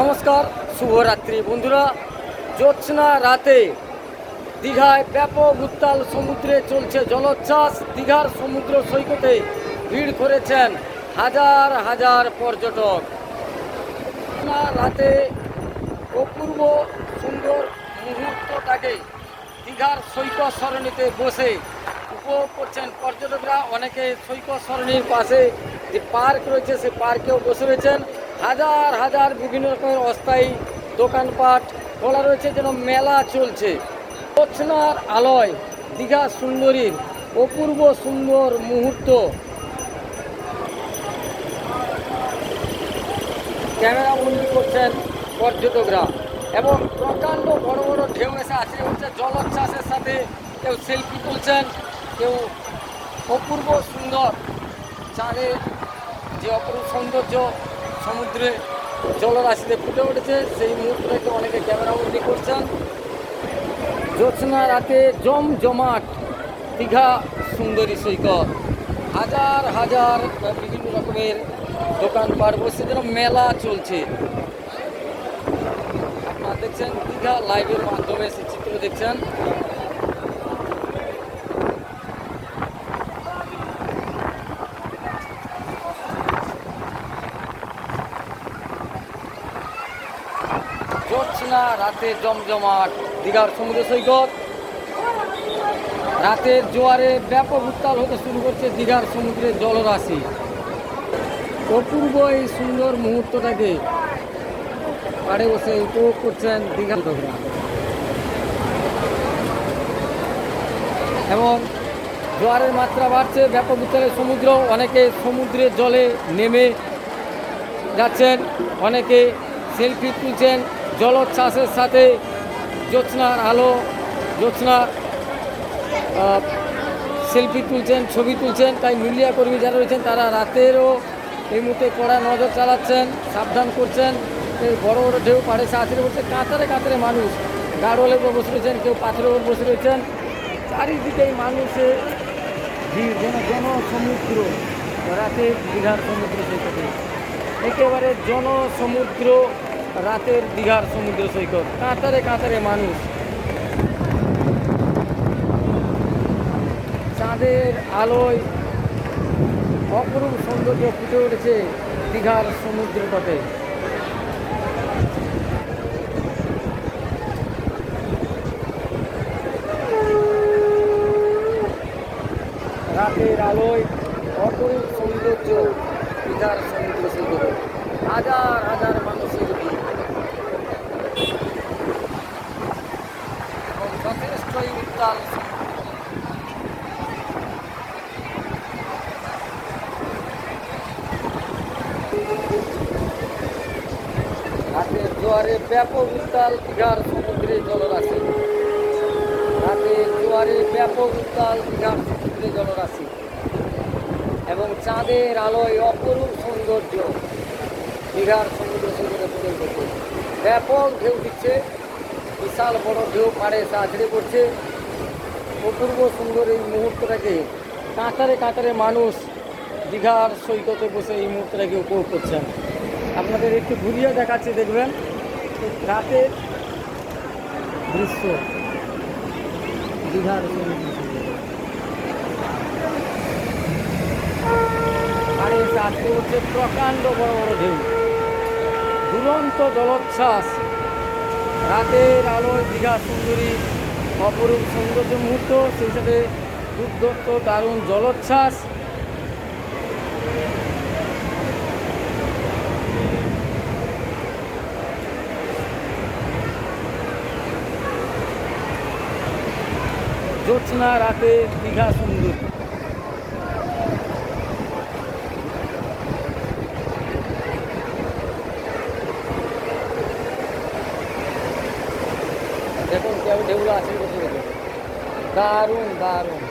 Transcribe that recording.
নমস্কার, শুভরাত্রি বন্ধুরা। জ্যোৎস্না রাতে দীঘায় ব্যাপক উত্তাল সমুদ্রে চলছে জলোচ্ছ্বাস। দীঘার সমুদ্র সৈকতে ভিড় করেছেন হাজার হাজার পর্যটক। রাতে অপূর্ব সুন্দর মুহূর্তটাকে দীঘার সৈকত সরণিতে বসে উপভোগ করছেন পর্যটকরা। অনেকে সৈকত সরণির পাশে যে পার্ক রয়েছে, সে পার্কেও বসে রয়েছেন। হাজার হাজার বিভিন্ন রকমের অস্থায়ী দোকানপাট খোলা রয়েছে যেন মেলা চলছে। জ্যোৎস্নার আলয় দীঘা সুন্দরীর অপূর্ব সুন্দর মুহূর্ত। ক্যামেরা বন্দি করছেন পর্যটকরা এবং প্রকাণ্ড বড় বড় ঢেউ এসে আছে উঠছে জলোচ্ছ্বাসের সাথে কেউ সেলফি তুলছেন, কেউ অপূর্ব সুন্দর চাঁদের যে অপূর্ব সৌন্দর্য সমুদ্রে জলরাশিতে ফুটে উঠেছে, সেই মুহূর্তটাকে অনেকে ক্যামেরা বন্দি করছেন। জ্যোৎস্না রাতে জমজমাট, দীঘা সুন্দরী সৈকত। হাজার হাজার বিভিন্ন রকমের দোকান দোকানপাট বসে যেন মেলা চলছে। আপনারা দেখছেন দীঘা লাইভের মাধ্যমে সেই চিত্র দেখছেন। জ্যোৎস্না রাতে জমজমাট, দীঘার সমুদ্র সৈকত। রাতের জোয়ারে ব্যাপক উত্তাল হতে শুরু করছে দীঘার সমুদ্রের জলরাশি। অপূর্ব এই সুন্দর মুহূর্তটাকে পাড়ে বসে উপভোগ করছেন দীঘা এবং জোয়ারের মাত্রা বাড়ছে, ব্যাপক উত্তালে সমুদ্র, অনেকে সমুদ্রের জলে নেমে যাচ্ছেন, অনেকে সেলফি তুলছেন। জলোচ্ছ্বাসের সাথে জ্যোৎস্নার আলো জ্যোৎস্নার সেলফি তুলছেন, ছবি তুলছেন, তাই মিডিয়া কর্মী যারা রয়েছেন তারা রাতেরও এই মুহূর্তে কড়া নজর চালাচ্ছেন, সাবধান করছেন। এই বড় বড় ঢেউ পাড়ে সে আছড়ে পড়ছে, কাতারে কাতারে মানুষ গাড়োয়ালের উপর বসে রয়েছেন, কেউ পাথরের উপর বসে রয়েছেন। চারিদিকেই মানুষের ভিড়, যেন জনসমুদ্র রাতে দীঘার সমুদ্র সৈকতে একেবারে জনসমুদ্র রাতের দীঘার সমুদ্র সৈকত। কাতারে কাতারে মানুষ। চাঁদের আলোয় অপরূপ সৌন্দর্য ফুটে উঠেছে দীঘার সমুদ্র পথে। রাতের আলোয় অপরূপ সৌন্দর্য দীঘার সমুদ্র সৈকতে। হাজার হাজার মানুষের ভিড় এবং যথেষ্টই উত্তাল রাতের জোয়ারে ব্যাপক উত্তাল দীঘার সমুদ্রে জলরাশি। রাতের জোয়ারে ব্যাপক উত্তাল দীঘার সমুদ্রে জলরাশি। এবং চাঁদের আলোয় অপরূপ সৌন্দর্য দীঘার সমুদ্র সৈকতে ফুটে উঠেছে ব্যাপক ঢেউ দিচ্ছে, বিশাল বড় ঢেউ পাড়ে আছড়ে পড়ছে। অপূর্ব সুন্দর এই মুহূর্তটাকে কাঁটারে কাঁটারে মানুষ দীঘার সৈকতে বসে এই মুহূর্তটাকে উপভোগ করছেন। আপনাদের একটু ঘুরিয়ে দেখাচ্ছি, দেখবেন। রাতের দৃশ্য দীঘার আর এসে আজকে হচ্ছে প্রকাণ্ড বড় বড় ঢেউ। দুরন্ত জলোচ্ছ্বাস। রাতের আলোয় দীঘা সুন্দরী, অপরূপ সৌন্দর্য মুহূর্ত, সেই সাথে দুর্দত্ত দারুণ জলোচ্ছ্বাস। জ্যোৎস্না রাতে দীঘা সুন্দর। দেখুন কেউ ঢেউগুলো আছে দারুণ দারুণ।